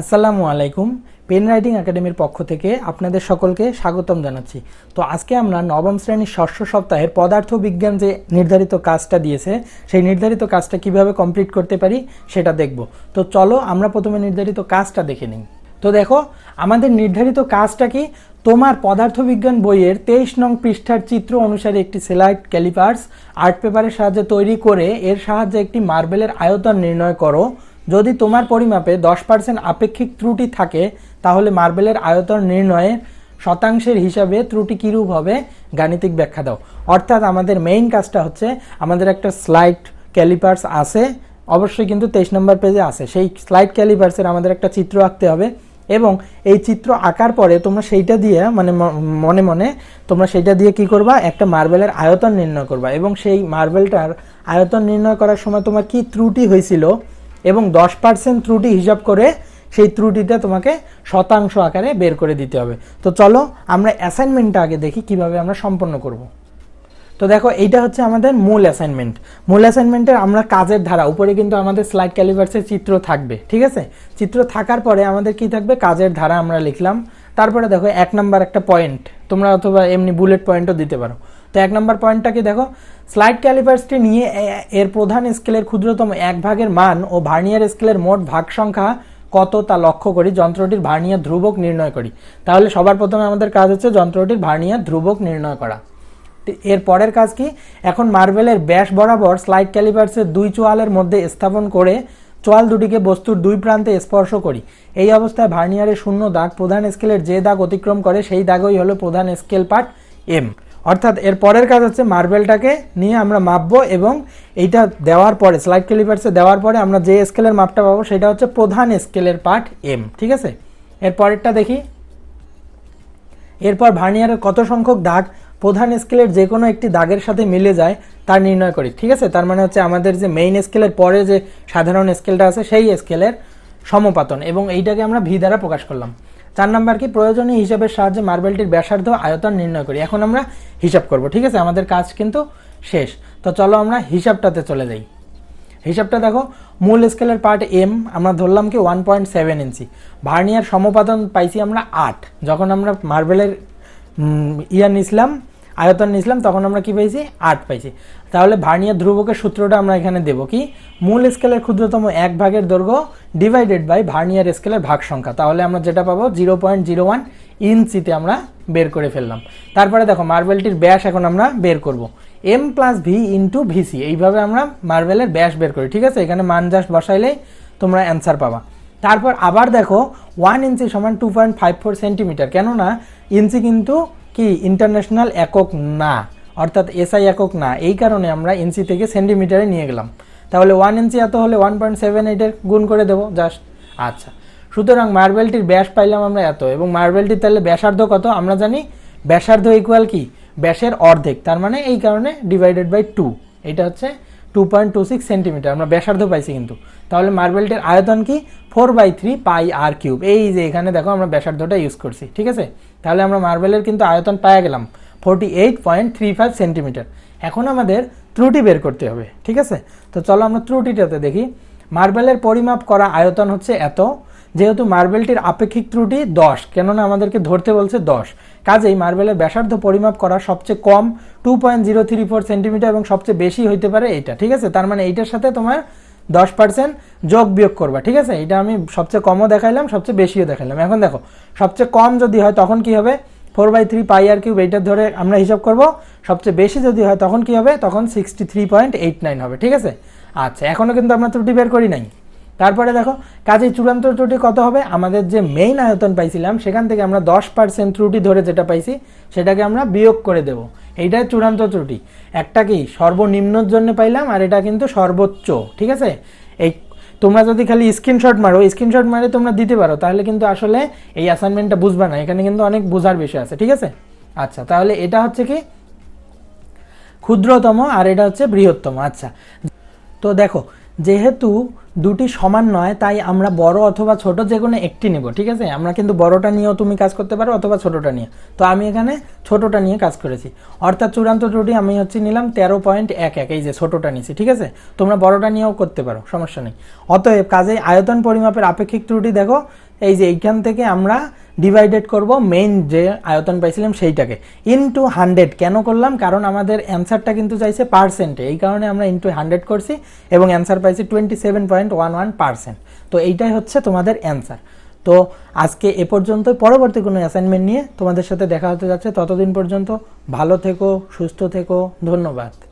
আসসালামু আলাইকুম। Pen writing একাডেমির পক্ষ থেকে আপনাদের সকলকে স্বাগতম জানাচ্ছি। তো আজকে আমরা নবম শ্রেণির ষষ্ঠ সপ্তাহের পদার্থ বিজ্ঞান যে নির্ধারিত কাজটা দিয়েছে, সেই নির্ধারিত কাজটা কীভাবে কমপ্লিট করতে পারি সেটা দেখব। তো চলো আমরা প্রথমে নির্ধারিত কাজটা দেখে নিই। তো দেখো, আমাদের নির্ধারিত কাজটা কি? তোমার পদার্থবিজ্ঞান বইয়ের তেইশ নং পৃষ্ঠার চিত্র অনুসারে একটি সেলাইট ক্যালিপার্স আর্ট পেপারের সাহায্যে তৈরি করে এর সাহায্যে একটি মার্বেলের আয়তন নির্ণয় করো। যদি তোমার পরিমাপে দশ পার্সেন্ট আপেক্ষিক ত্রুটি থাকে, তাহলে মার্বেলের আয়তন নির্ণয়ে শতাংশের হিসাবে ত্রুটি কীরূপ হবে? গাণিতিক ব্যাখ্যা দাও। অর্থাৎ আমাদের মেইন কাজটা হচ্ছে, আমাদের একটা স্লাইড ক্যালিপার্স আছে, অবশ্যই কিন্তু তেইশ নম্বর পেজে আছে। সেই স্লাইড ক্যালিপার্সের আমাদের একটা চিত্র আঁকতে হবে এবং এই চিত্র আঁকার পরে তোমরা সেইটা দিয়ে মানে মনে মনে তোমরা সেইটা দিয়ে কি করবা? একটা মার্বেলের আয়তন নির্ণয় করবা এবং সেই মার্বেলটার আয়তন নির্ণয় করার সময় তোমার কি ত্রুটি হয়েছিল এবং দশ পার্সেন্ট ত্রুটি হিসাব করে সেই ত্রুটিটা তোমাকে শতাংশ আকারে বের করে দিতে হবে। তো চলো আমরা অ্যাসাইনমেন্টটা আগে দেখি কীভাবে আমরা সম্পন্ন করব। তো দেখো, এইটা হচ্ছে আমাদের মূল অ্যাসাইনমেন্ট মূল অ্যাসাইনমেন্টের আমরা কাজের ধারা, উপরে কিন্তু আমাদের স্লাইড ক্যালিভার্সের চিত্র থাকবে, ঠিক আছে? চিত্র থাকার পরে আমাদের কি থাকবে? কাজের ধারা আমরা লিখলাম। তারপরে দেখো, এক নাম্বার একটা পয়েন্ট তোমরা অথবা এমনি বুলেট পয়েন্টও দিতে পারো। তো এক নাম্বার পয়েন্টটা কি দেখো? স্লাইড ক্যালিভার্সটি নিয়ে এর প্রধান স্কেলের ক্ষুদ্রতম এক ভাগের মান ও ভার্নিয়ার স্কেলের মোট ভাগ সংখ্যা কত তা লক্ষ্য করি, যন্ত্রটির ভার্নিয়ার ধ্রুবক নির্ণয় করি। তাহলে সবার প্রথমে আমাদের কাজ হচ্ছে যন্ত্রটির ভার্নিয়ার ধ্রুবক নির্ণয় করা। এর পরের কাজ কি? এখন মার্বেলের ব্যাস বরাবর স্লাইড ক্যালিপার্সের দুই চোয়ালের মধ্যে স্থাপন করে চোয়াল দুটিকে বস্তুর দুই প্রান্তে স্পর্শ করি। এই অবস্থায় ভার্নিয়ারের শূন্য দাগ প্রধান স্কেলের যে দাগ অতিক্রম করে, সেই দাগই হলো প্রধান স্কেল পার্ট এম অর্থাৎ এর পরের কাজ হচ্ছে মার্বেলটাকে নিয়ে আমরা মাপবো এবং এইটা দেওয়ার পরে স্লাইড ক্যালিপার্সে দেওয়ার পরে আমরা যে স্কেলের মাপটা পাবো সেটা হচ্ছে প্রধান স্কেলের পার্ট এম ঠিক আছে? এর পরেরটা দেখি। এরপর ভার্নিয়ারের কত সংখ্যক দাগ প্রধান স্কেলের যে কোনো একটি দাগের সাথে মিলে যায় তা নির্ণয় করি, ঠিক আছে? তার মানে হচ্ছে আমাদের যে মেইন স্কেলের পরে যে সাধারণ স্কেলটা আছে, সেই স্কেলের সমপাতন এবং এইটাকে আমরা ভি দ্বারা প্রকাশ করলাম। চার নাম্বার কি? প্রয়োজনীয় হিসাবের সাহায্যে মার্বেলটির ব্যাসার্ধ আয়তন নির্ণয় করি। এখন আমরা হিসাব করব, ঠিক আছে? আমাদের কাজ কিন্তু শেষ। তো চলো আমরা হিসাবটাতে চলে যাই। হিসাবটা দেখো, মূল স্কেলের পার্ট এম আমরা ধরলাম কি one point seven inch. Vernier সমপাদন পাইছি আমরা আট। যখন আমরা মার্বেলের ইয়া নিছিলাম আয়তন নিয়েছিলাম, তখন আমরা কি পাইছি? আট পাইছি। তাহলে ভার্নিয়ার ধ্রুবকের সূত্রটা আমরা এখানে দেবো কি? মূল স্কেলের ক্ষুদ্রতম এক ভাগের দৈর্ঘ্য ডিভাইডেড বাই ভার্নিয়ার স্কেলের ভাগ সংখ্যা তাহলে আমরা যেটা পাবো জিরো পয়েন্ট জিরো ওয়ান ইঞ্চিতে আমরা বের করে ফেললাম। তারপরে দেখো, মার্বেলটির ব্যাস এখন আমরা বের করব। M plus V into VC এইভাবে আমরা মার্বেলের ব্যাস বের করি, ঠিক আছে? এখানে মান জাস্ট বসাইলেই তোমরা অ্যান্সার পাবা। তারপর আবার দেখো ওয়ান ইঞ্চি সমান two point five four centimetre কেননা ইঞ্চি কিন্তু কি? ইন্টারন্যাশনাল একক না। অর্থাৎ এসআই একক না। এই কারণে আমরা ইঞ্চি থেকে সেন্টিমিটারে নিয়ে গেলাম। তাহলে ওয়ান ইঞ্চি এত হলে ওয়ান পয়েন্ট সেভেন এইটের গুণ করে দেবো জাস্ট আচ্ছা। সুতরাং মার্বেলটির ব্যাস পাইলাম আমরা এত, এবং মার্বেলটির তাহলে ব্যাসার্ধ কত? আমরা জানি ব্যাসার্ধ ইকুয়াল কি? ব্যাসের অর্ধেক। তার মানে এই কারণে ডিভাইডেড বাই টু এটা হচ্ছে two point two six centimetre আমরা ব্যাসার্ধ পাইছি কিন্তু। তাহলে মার্বেলটির আয়তন কি? Four by three pi r cube এই যে এখানে দেখো আমরা ব্যাসার্ধটা ইউজ করছি, ঠিক আছে? তাহলে আমরা মার্বেলের কিন্তু আয়তন পাওয়া গেলাম forty eight point three five centimetre এখন আমাদের ত্রুটি বের করতে হবে, ঠিক আছে? তো চলো আমরা ত্রুটিটাতে দেখি। মার্বেলের পরিমাপ করা আয়তন হচ্ছে এত যেহেতু মার্বেলটির আপেক্ষিক ত্রুটি দশ, কেননা আমাদেরকে ধরতে বলছে দশ। কাজেই মার্বেলের ব্যাসার্ধ পরিমাপ করা সবচেয়ে কম two point zero three four centimetre এবং সবচেয়ে বেশি হইতে পারে এইটা, ঠিক আছে? তার মানে এইটার সাথে তোমার দশ পার্সেন্ট যোগ বিয়োগ করবা, ঠিক আছে? এটা আমি সবচেয়ে কমও দেখাইলাম, সবচেয়ে বেশিও দেখাইলাম। এখন দেখো, সবচেয়ে কম যদি হয় তখন কি হবে? Four by three pi r cube এইটা ধরে আমরা হিসাব করব, সবচেয়ে বেশি যদি হয় তখন কি হবে? তখন sixty three point eight nine হবে, ঠিক আছে? আচ্ছা এখনও কিন্তু আমরা ত্রুটি বের করি নাই। তারপরে দেখো কাজেই চূড়ান্ত ত্রুটি কত হবে? আমাদের যে মেইন আয়তন পাইছিলাম, সেখান থেকে আমরা দশ পার্সেন্ট ত্রুটি ধরে যেটা পাইছি, সেটাকে আমরা বিয়োগ করে দেব। এইটাই চূড়ান্ত ত্রুটি। একটা কি, সর্বনিম্নর জন্য পাইলাম, আর এটা কিন্তু সর্বোচ্চ, ঠিক আছে? এই, তোমরা যদি খালি স্ক্রিনশট মারো স্ক্রিনশট মারে তোমরা দিতে পারো, তাহলে কিন্তু আসলে এই অ্যাসাইনমেন্টটা বুঝবা না। এখানে কিন্তু অনেক বোঝার বিষয় আছে, ঠিক আছে? আচ্ছা তাহলে এটা হচ্ছে কি, ক্ষুদ্রতম, আর এটা হচ্ছে বৃহত্তম। আচ্ছা তো দেখো, যেহেতু দুটি সমান নয়, তাই আমরা বড় অথবা ছোট যে কোনো একটি নেব, ঠিক আছে? আমরা কিন্তু বড়টা নিয়েও তুমি কাজ করতে পারো অথবা ছোটটা নিয়ে। তো আমি এখানে ছোটটা নিয়ে কাজ করেছি। অর্থাৎ চূড়ান্ত ত্রুটি আমি হচ্ছে নিলাম তেরো পয়েন্ট এক এক, এই যে ছোটটা নিয়েছি, ঠিক আছে? তোমরা বড়টা নিয়েও করতে পারো, সমস্যা নেই। অতএব কাজে আয়তন পরিমাপের আপেক্ষিক ত্রুটি দেখো, এই যে এইখান থেকে আমরা ডিভাইডেড করব মেইন যে আয়তন পাইছিলাম সেইটাকে ইনটু হান্ড্রেড কেন করলাম? কারণ আমাদের অ্যান্সারটা কিন্তু চাইছে পার্সেন্টে এই কারণে আমরা ইনটু হান্ড্রেড করছি এবং অ্যান্সার পাইছি twenty seven point one one percent তো এইটাই হচ্ছে তোমাদের অ্যান্সার তো আজকে এ পর্যন্ত পরবর্তী কোনো অ্যাসাইনমেন্ট নিয়ে তোমাদের সাথে দেখা হতে যাচ্ছে, ততদিন পর্যন্ত ভালো থেকো, সুস্থ থেকো, ধন্যবাদ।